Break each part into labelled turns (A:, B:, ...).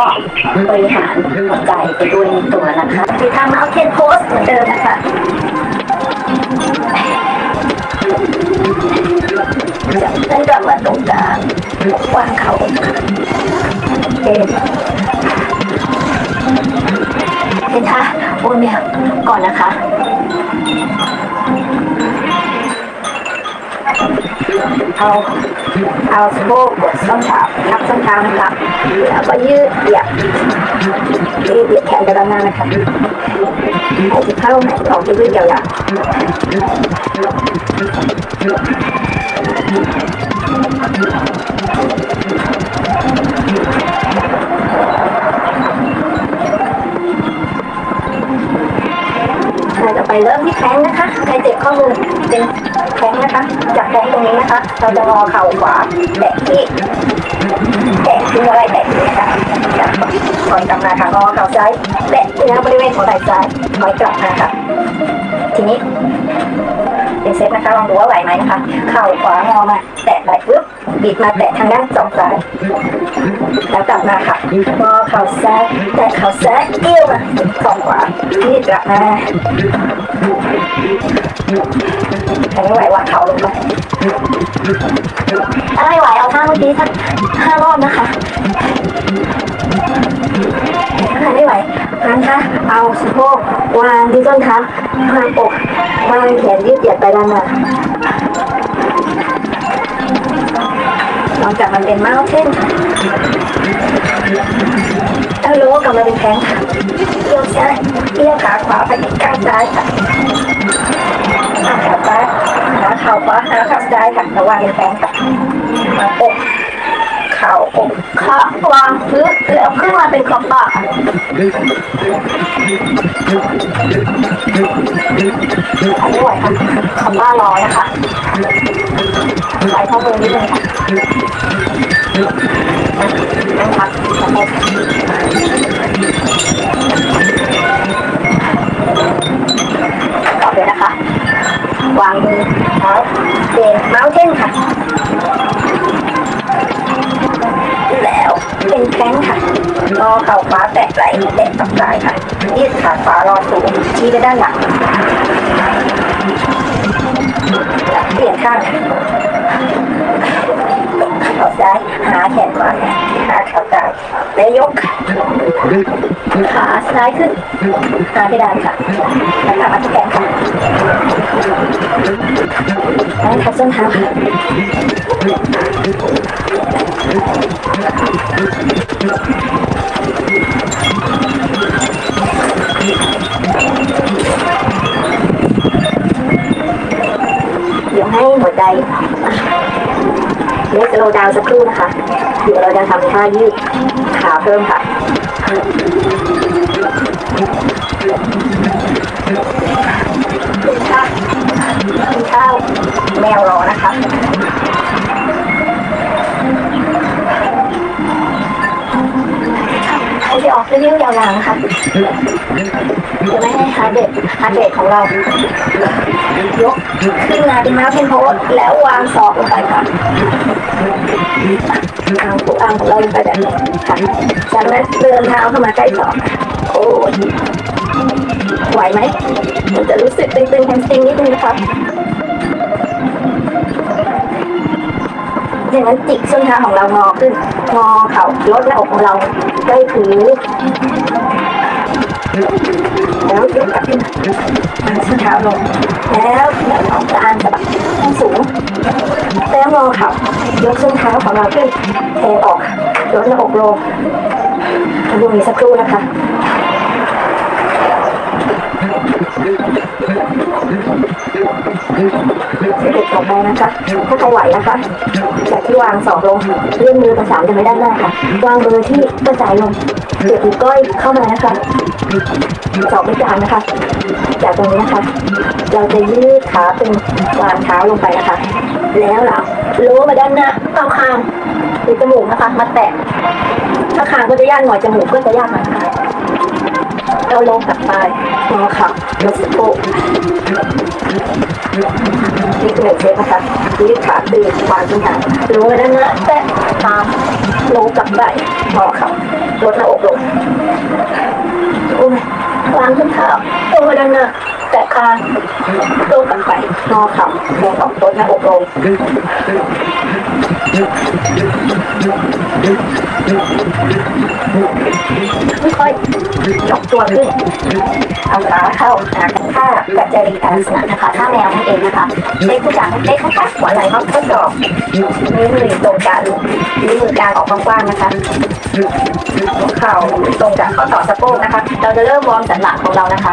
A: ก็บริหารหัวใจไปด้วยในตัวนะคะที่ทำเอาเทนโพสเหมือนเดิมนะคะจับเส้นกลับมาตรงกลางวางเขาเอ็นเอ็นท่าโอนเนี่ยก่อนนะคะเอา เอาสะโพกกดส้นเท้าทับส้นเท้านะคะแล้วก็ยืดเหยียดยืดเหยียดแขนไปด้านหน้านะคะหายใจเข้าหายใจออกยืดยาวๆ ไปเริ่มที่แข้งนะคะ ใครเจ็บข้อมือเป็นแข้งนะคะ จากแข้งตรงนี้นะคะ เราจะงอเข่าขวาแตะที่แตะที่อะไรแตะที่นะคะจากถอยกลับมาค่ะงอเข่าซ้ายแตะที่บริเวณของไหล่ซ้ายถอยกลับมาค่ะ ทีนี้เป็นเซตนะคะลองดูว่าไหวไหมนะคะ เข่าขวางอมา แตะไหล่ปุ๊บ บิดมาแตะทางด้านสองซ้ายแล้วกลับมาค่ะงอเข่าซ้ายแตะเข่าซ้ายเอี้ยวมาสองขวายืดกลับมาอันนี้ไหววางเข่าลงไปถ้าไม่ไหวเอาท่าเมื่อกี้สักห้ารอบนะคะถ้าไม่ไหวงั้นค่ะเอาสะโพกวางที่ต้นเท้าวางอกวางแขนยืดเหยียดไปด้านหน้า ลองจับมันเป็นเมาส์เช่นค่ะแล้วรู้ว่ากลับมาเป็นแข้งค่ะเอี้ยวซ้ายเอี้ยวขาขวาไปที่กลางซ้ายค่ะขาขาซ้ายหาเข่าขวาหาขาซ้ายค่ะระวังเป็นแข้งค่ะมาอกเข่าอกขาวางพื้นแล้วขึ้นมาเป็นขอบบ่าอันนี้ไหวค่ะขอบบ่ารอนะคะไหลเข้ามือนิดนึงค่ะ ต่อเลยนะคะ วางมือเท้าเดินเมาส์เช่นค่ะ แล้วเป็นแข้งค่ะงอเข่าขวาแตะไหล่แตะตับซ้ายค่ะยืดขาขวารอสูงชี้ไปด้านหลัง ขาซ้ายขึ้นหาเพดานค่ะแล้วกลับมาที่แขนค่ะแล้วทับส้นเท้าค่ะเดี๋ยวให้หัวใจเล็กโลดาวสักครู่นะคะ เดี๋ยวเราจะทำท่ายืดขาเพิ่มค่ะ เป็นท่าเป็นท่าแมวรอนะคะให้ที่ออกเรื่อยๆยาวๆนะคะ จะไม่ให้ฮาร์ดเรทฮาร์ดเรทของเรา ยกขึ้นมาเป็นม้าเพนโพสแล้ววางศอกลงไปค่ะเอาปุกอังของเราลงไปแบบนี้ค่ะจากนั้นเดินเท้าเข้ามาใกล้ศอกโอ้ยไหวไหมมันจะรู้สึกตึงๆแฮมสตริงนิดนึงนะครับจากนั้นจิกส้นเท้าของเรางอขึ้นงอเข่าลดหน้าอกของเราใกล้พื้น แล้วยกกับขึ้นมาส้นเท้าลง แล้วเดินออกกลางสะบัดให้สูง แล้วงอเข่ายกส้นเท้าของเราขึ้นเทออกลดหน้าอกลงดูนี้สักครู่นะคะเด็กต่อไปนะคะถ้าใครไหวนะคะจากที่วางสองลงเลื่อนมือประสานกันไว้ด้านหน้าค่ะ วางมือที่กระจายลง เกี่ยวกับก้อยเข้ามานะคะสองไปกลานนะคะ จากตรงนี้นะคะ เราจะยืดขาเป็นวางเท้าลงไปนะคะ แล้วเราล้มาด้านหน้าเอาคางหรือจมูกนะคะ มาแตะถ้าคางก็จะยากหน่อยจมูกก็จะยากหน่อยนะคะ แล้วลงกลับไปงอเข่าลดสะโพกนี่คือหนึ่งเซตนะคะนี่ขาตื่นวางขึ้นหางลงไปด้วนหน้าแตะตามลงกลับไปพอเข่าลดหน้าอกลงอุ้ยวางขึ้นเท้าลงไปด้านหน้า แตะคางลงกลับไปงอเข่าลงออกลดหน้าอกลงค่อยๆยกตัวขึ้นเอาขาเข้าหากันท่ากัจจริตาสนะนะคะท่าแมวนั่นเองนะคะเล็กผู้จังเล็กข้างๆหัวไหล่เขาทดสอบนิ้วมือตรงกันนิ้วมือกลางออกกว้างๆนะคะเข่าตรงจากข้อต่อสะโพกนะคะ เราจะเริ่มวอร์มสันหลังของเรานะคะ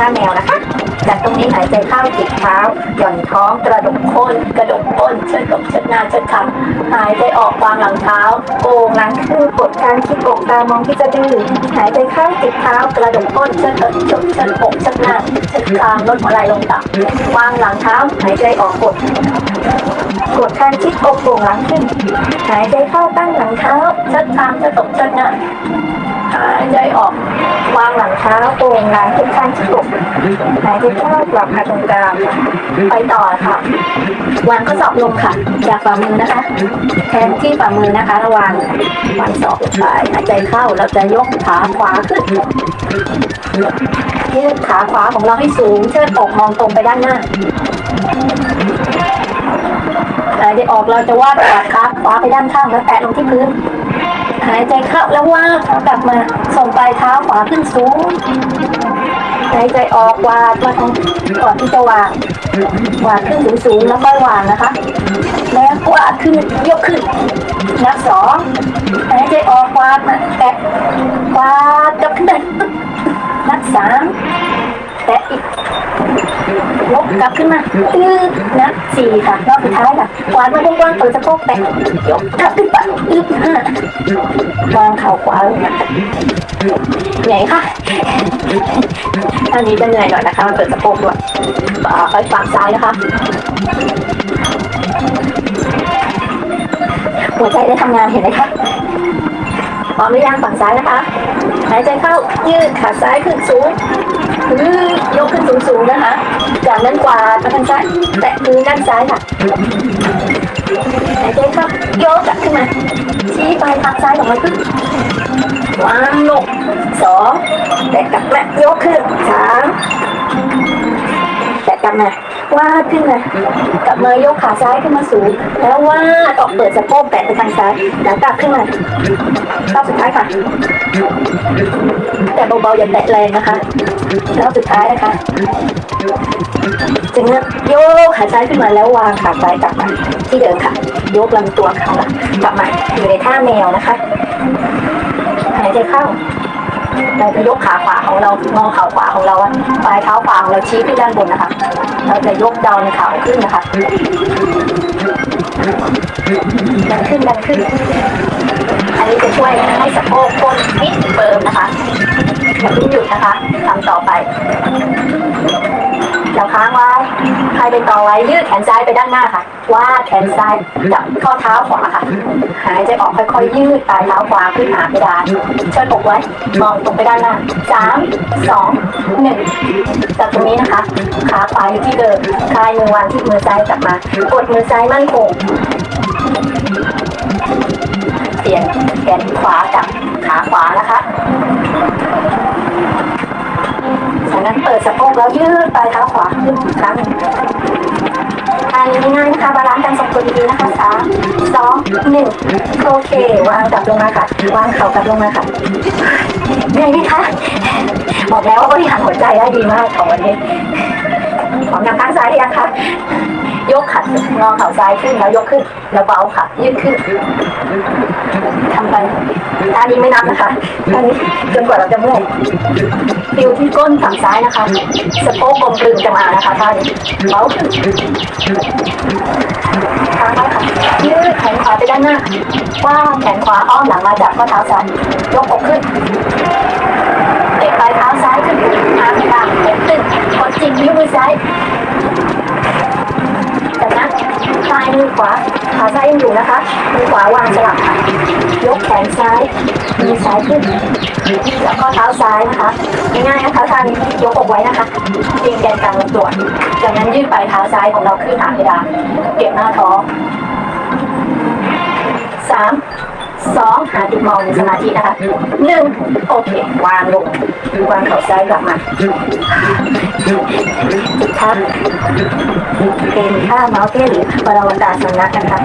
A: ท่าแมวนะคะ จากตรงนี้หายใจเข้าจิกเท้า หย่อนท้องกระดกก้นกระดกก้นเชิดอกเชิดหน้าเชิดคำหายใจออกวางหลังเท้าโอ่งหลังคือกดการคิดอกตามองที่จะดื้อหายใจเข้าจิกเท้ากระดกก้นเชิดอกเชิดเชิดอกเชิดหน้าเชิดคางลดหัวไหล่ลงต่ำวางหลังเท้าหายใจออกกดกดการคิดอกโป่งหลังขึ้น หายใจเข้าตั้งหลังเท้าเชิดคางเชิดอกเชิดหน้า ใจออกวางหลังเท้าโป่งหลังขึ้นข้างที่อกหายใจเข้ากลับมาตรงกลางไปต่อค่ะวางข้อศอกลงค่ะ จากฝ่ามือนะคะ แทนที่ฝ่ามือนะคะ ระวังวางศอกลงไปหายใจเข้าเราจะยกขาขวาขึ้นยืดขาขวาของเราให้สูง เชิดอกมองตรงไปด้านหน้าหายใจออกเราจะวาดขาขาขวาไปด้านข้างแล้วแตะลงที่พื้น หายใจเข้าแล้วว่างกลับมาส่งปลายเท้าขวาขึ้นสูงหายใจออกวาดมาทางก่อนที่จะวางวาดขึ้นสูงสูงแล้วค่อยวางนะคะ แล้ววาดขึ้นยกขึ้น นับสองหายใจออกวาดมาแตะวาดกลับขึ้นนับสาม แตะอีกยกกลับขึ้นมาตื้อนับสี่ค่ะรอบสุดท้ายค่ะวาดมากว้างๆเปิดสะโพกแตะยกกลับขึ้นไปอึ๊บห้าวางเข่าขวาลงนะคะเหนื่อยค่ะอันนี้จะเหนื่อยหน่อยนะคะมันเปิดสะโพกด้วยอ่าไปฝั่งซ้ายนะคะหัวใจได้ทำงานเห็นไหมคะพร้อมหรือยังฝั่งซ้ายนะคะ หายใจเข้ายืดขาซ้ายขึ้นสูง ยืดยกขึ้นสูงๆนะคะ จากนั้นกวาดมาทางซ้ายแตะพื้นด้านซ้ายค่ะหายใจเข้ายกกลับขึ้นมาชี้ปลายเท้าซ้ายออกมาขึ้นวางลงสองแตะกลับมายกขึ้นสามแตะกลับมาวาดขึ้นมากลับมายกขาซ้ายขึ้นมาสูง แล้ววาดออกเปิดสะโพกแตะไปทางซ้ายแล้วกลับขึ้นมารอบสุดท้ายค่ะ แต่เบาๆอย่าแตะแรงนะคะ รอบสุดท้ายนะคะจึงนั้นโยกขาซ้ายขึ้นมาแล้ววางขาซ้ายกลับมาที่เดิมค่ะ ยกลำตัวเขาละกลับมาอยู่ในท่าแมวนะคะหายใจเข้าเราจะยกขาขวาของเรางอขาขวาของเราอะปลายเท้าขวาของเราชี้ขึ้นด้านบนนะคะ เราจะยกดาวในข่าขึ้นนะคะดันขึ้นดันขึ้น อันนี้จะช่วยให้สะโพกก้นฟิตเฟิร์มนะคะ อย่าเพิ่งหยุดนะคะทำต่อไปเราค้างไว้ใครไปต่อไว้ยืดแขนซ้ายไปด้านหน้าค่ะ ว่าดแขนซ้ายจับข้อเท้าขวาค่ะ หายใจออกค่อยๆยืดปลายเท้าขวาขึ้นหาเพดานเชิดอกไว้ มองตรงไปด้านหน้าสามสองหนึ่งจากตรงนี้นะคะ ขาขวาอยู่ที่เดิมคลายมือวางที่มือซ้ายกลับมากดมือซ้ายมั่นคงเปลี่ยนแขนขวากับขาขวานะคะ จากนั้นเปิดสะโพกแล้วยืดปลายเท้าขวาขึ้นอีกครั้งหนึ่งอันนี้ง่ายนะคะบาลานซ์การทรงตัวดีๆนะคะสามสองหนึ่งโอเควางกลับลงมาค่ะวางเข่ากลับลงมาค่ะเหนื่อยไหมคะบอกแล้วว่าบริหารหัวใจได้ดีมากของวันนี้พร้อมนำข้างซ้ายหรือยังคะยกค่ะงอเข่าซ้ายขึ้นแล้วยกขึ้น แล้วเบาค่ะ ยืดขึ้นทำไปท่านี้ไม่นับนะคะท่านี้จนกว่าเราจะเมื่อยฟิวที่ก้นฝั่งซ้ายนะคะสะโพกกลมกลืนจะมานะคะท่านี้เบาขึ้นค้างไว้ค่ะยืดแขนขวาไปด้านหน้าว่าแขนขวาอ้อมหลังมาจากข้อเท้าซ้ายยกอกขึ้นเตะปลายเท้าซ้ายขึ้นหาเพดานเตะขึ้นกดจิกนิ้วมือซ้ายจากนั้น ซ้ายมือ ขวา ขาซ้ายยังอยู่นะคะ มือขวาวางสลับค่ะ ยกแขนซ้าย มือซ้ายขึ้น แล้วก็เท้าซ้ายนะคะ ง่ายๆนะคะท่านยกอกไว้นะคะยิงแกนกลางลำตัวจากนั้นยืดปลายเท้าซ้ายของเราขึ้นหาเพดานเก็บหน้าท้องสาม สองหาจุดมองในสมาธินะคะหนึ่งโอเควางลงวางเข่าซ้ายกลับมาจุดทับเป็นท่าเมาส์เต้หรือปรวันตาสนักนะคะ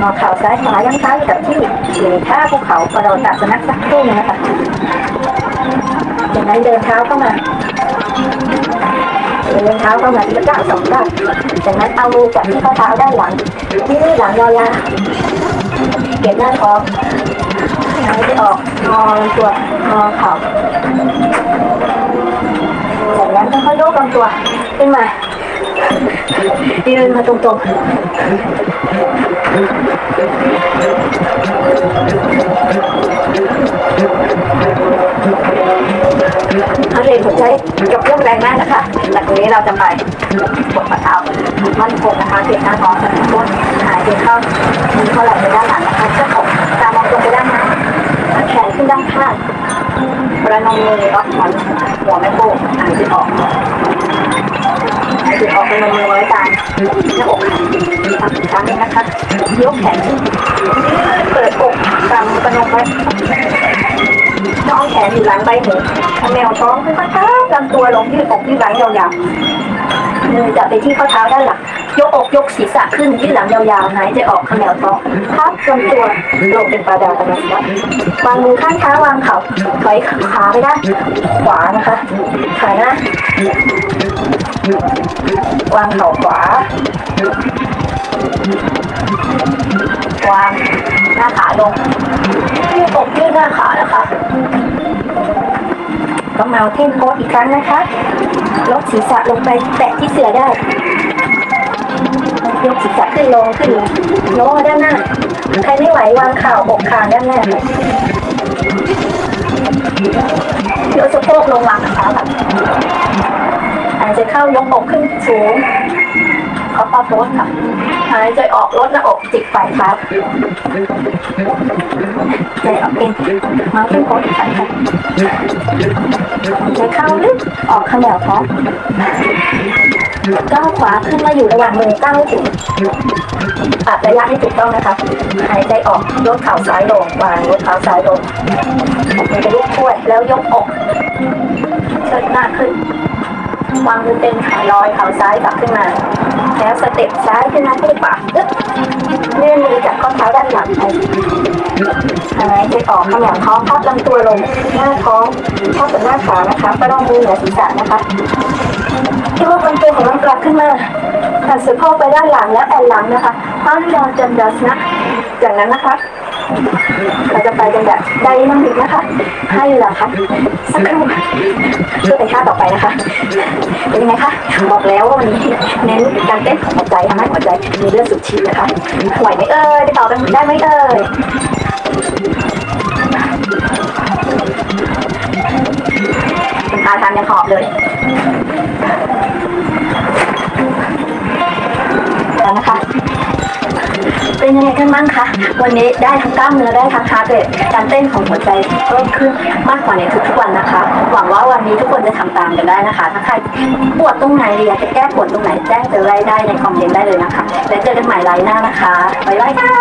A: งอเข่าซ้ายขวายังเท้าอยู่กับที่อยู่ในท่าภูเขากระโดดตัดสนักสักครู่นึงนะคะจากนั้นเดินเท้าเข้ามา เดินเท้าเข้ามาที่ก้าวสองก้าวจากนั้นเอามือจับที่ข้อเท้าด้านหลังที่นี่หลังยาวๆเก็บหน้าท้องหายใจออกงอตัวงอเข่าจากนั้นค่อยๆโยกลำตัวขึ้นมายืนมาตรงๆ เขาเรียนหัวใจกับเรื่องแรงมากนะคะแต่ตรงนี้เราจะไปกดฝ่าเท้ามันคงนะคะเพียงหน้าท้องก้นหายใจเข้ามือเข้าไหล่ไปด้านหลังนะคะเชือกอกตามองตรงไปด้านหน้าแขนขึ้นด้านข้างประนมมือรับหอนหัวไม่โป้งหายใจออกหายใจออกประนมมือไว้ตามหน้าอกทำอีกครั้งนึงนะคะยกแขนขึ้นเปิดอกตามประนมไว้น้องแขนอยู่หลังใบหู แมวท้องค่อยๆทับลำตัวลงยืดอกยืดหลังยาวๆมือจับไปที่ข้อเท้าด้านหลังยกอกยกศีรษะขึ้นยืดหลังยาวๆหายใจออกขมวท้องทับลำตัวลงเป็นปลาดาวกันนะครับวางมือข้างเท้าวางเข่าถอยขาไปด้านขวานะคะขาน้าวางเข่าขวาวางหน้าขาลงยืดอกยืดหน้าขานะคะ ก็เมาเท่นโพสอีกครั้งนะคะ ลดศีรษะลงไปแตะที่เสือได้ ยกศีรษะขึ้นลงขึ้นลงโน้มมาด้านหน้า ใครไม่ไหววางข่าวอกคางด้านหน้ายกสะโพกลงวางขาค่ะหายใจเข้ายกอกขึ้นสูงเขาปาโพสค่ะ หายใจออกลดหน้าอกจิกปลายเท้าใจออกเป็นมาขึ้นโพสอีกครั้งค่ะใจเข้าลึกออกขมวท้องก้าวขวาขึ้นมาอยู่ระหว่างมือก้าวให้ถึงปรับระยะให้ถูกต้องนะคะหายใจออกยกเข่าซ้ายลงวางยกเท้าซ้ายลงมือจะลุกถ้วยแล้วยกอกเชิดหน้าขึ้น วางมือเป็นขาลอยเข่าซ้ายกลับขึ้นมา แล้วสเต็ปซ้ายขึ้นมาที่ปากเลื่อนมือจากข้อเท้าด้านหลังไปหายใจออกขยับท้องพับลำตัวลงหน้าท้องทับกับหน้าขานะคะประนมมือเหนือศีรษะนะคะยกลำตัวของเรากลับขึ้นมาหันสะโพกไปด้านหลังและแอนหลังนะคะห้ามยอมจำดัสนะ จากนั้นนะคะ เราจะไปกันแบบไดนามิกนะคะ ให้เวลาพักสักครู่เพื่อเป็นท่าต่อไปนะคะ เป็นยังไงคะบอกแล้วว่าวันนี้เน้นการเต้นของหัวใจทำให้หัวใจมีเลือดสูบฉีดนะคะไหวไหมเอ่ยไปต่อกันได้ไหมเอ่ยคุณอาทานยังหอบเลยแล้วนะคะ เป็นยังไงกันบ้างคะ วันนี้ได้ทั้งกล้ามเนื้อได้ทั้งฮาร์เรทการเต้นของหัวใจเพิ่มขึ้นมากกว่าในทุกๆวันนะคะ หวังว่าวันนี้ทุกคนจะทำตามกันได้นะคะ ถ้าใครปวดตรงไหนหรืออยากจะแก้ปวดตรงไหนแจ้งเจอไรได้ในคอมเมนต์ได้เลยนะคะ แล้วเจอกันใหม่ไลน์หน้านะคะบ๊ายบายค่ะ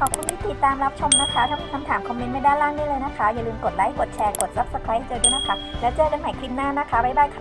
B: ขอบคุณที่ติดตามรับชมนะคะ ถ้ามีคำถามคอมเมนต์ไว้ด้านล่างได้เลยนะคะ อย่าลืมกดไลค์ กดแชร์ กด subscribe เจอด้วยนะคะ แล้วเจอกันใหม่คลิปหน้านะคะ บ๊ายบายค่ะ